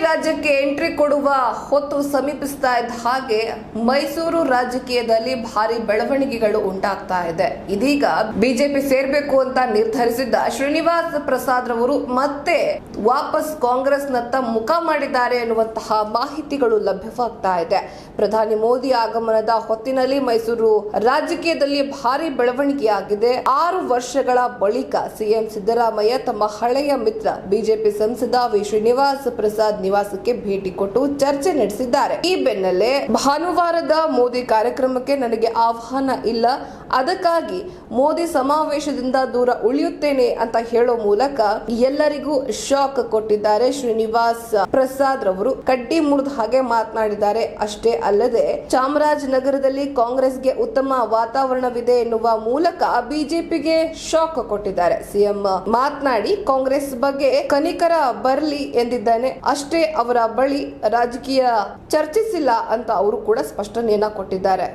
ರಾಜ್ಯಕ್ಕೆ ಎಂಟ್ರಿ ಕೊಡುವ ಹೊತ್ತು ಸಮೀಪಿಸ್ತಾ ಇದ್ದ ಹಾಗೆ ಮೈಸೂರು ರಾಜಕೀಯದಲ್ಲಿ ಭಾರಿ ಬೆಳವಣಿಗೆಗಳು ಉಂಟಾಗ್ತಾ ಇದೆ. ಇದೀಗ ಬಿಜೆಪಿ ಸೇರ್ಬೇಕು ಅಂತ ನಿರ್ಧರಿಸಿದ್ದ ಶ್ರೀನಿವಾಸ ಪ್ರಸಾದ್ ರವರು ಮತ್ತೆ ವಾಪಸ್ ಕಾಂಗ್ರೆಸ್ನತ್ತ ಮುಖ ಮಾಡಿದ್ದಾರೆ ಎನ್ನುವಂತಹ ಮಾಹಿತಿಗಳು ಲಭ್ಯವಾಗ್ತಾ ಇದೆ. ಪ್ರಧಾನಿ ಮೋದಿ ಆಗಮನದ ಹೊತ್ತಿನಲ್ಲಿ ಮೈಸೂರು ರಾಜಕೀಯದಲ್ಲಿ ಭಾರಿ ಬೆಳವಣಿಗೆಯಾಗಿದೆ. ಆರು ವರ್ಷಗಳ ಬಳಿಕ ಸಿಎಂ ಸಿದ್ದರಾಮಯ್ಯ ತಮ್ಮ ಹಳೆಯ ಮಿತ್ರ ಬಿಜೆಪಿ ಸಂಸದ ವಿ. ಶ್ರೀನಿವಾಸ ಪ್ರಸಾದ್ ನಿವಾಸಕ್ಕೆ ಭೇಟಿ ಕೊಟ್ಟು ಚರ್ಚೆ ನಡೆಸಿದ್ದಾರೆ. ಈ ಬೆನ್ನಲ್ಲೇ ಭಾನುವಾರದ ಮೋದಿ ಕಾರ್ಯಕ್ರಮಕ್ಕೆ ನನಗೆ ಆಹ್ವಾನ ಇಲ್ಲ. ಅದಕ್ಕಾಗಿ ಮೋದಿ ಸಮಾವೇಶದಿಂದ ದೂರ ಉಳಿಯುತ್ತೇನೆ ಅಂತ ಹೇಳೋ ಮೂಲಕ ಎಲ್ಲರಿಗೂ ಶಾಕ್ ಕೊಟ್ಟಿದ್ದಾರೆ ಶ್ರೀನಿವಾಸ್ ಪ್ರಸಾದ್ ರವರು. ಕಡ್ಡಿ ಮುರಿದ ಹಾಗೆ ಮಾತನಾಡಿದ್ದಾರೆ. ಅಷ್ಟೇ ಅಲ್ಲದೆ ಚಾಮರಾಜನಗರದಲ್ಲಿ ಕಾಂಗ್ರೆಸ್ಗೆ ಉತ್ತಮ ವಾತಾವರಣವಿದೆ ಎನ್ನುವ ಮೂಲಕ ಬಿಜೆಪಿಗೆ ಶಾಕ್ ಕೊಟ್ಟಿದ್ದಾರೆ. ಸಿಎಂ ಮಾತನಾಡಿ ಕಾಂಗ್ರೆಸ್ ಬಗ್ಗೆ ಕನಿಕರ ಬರಲಿ ಎಂದಿದ್ದಾನೆ. ಅಷ್ಟೇ ಅವರ ಬಳಿ ರಾಜಕೀಯ ಚರ್ಚಿಸಿಲ್ಲ ಅಂತ ಅವರು ಕೂಡ ಸ್ಪಷ್ಟನೆಯನ್ನ ಕೊಟ್ಟಿದ್ದಾರೆ.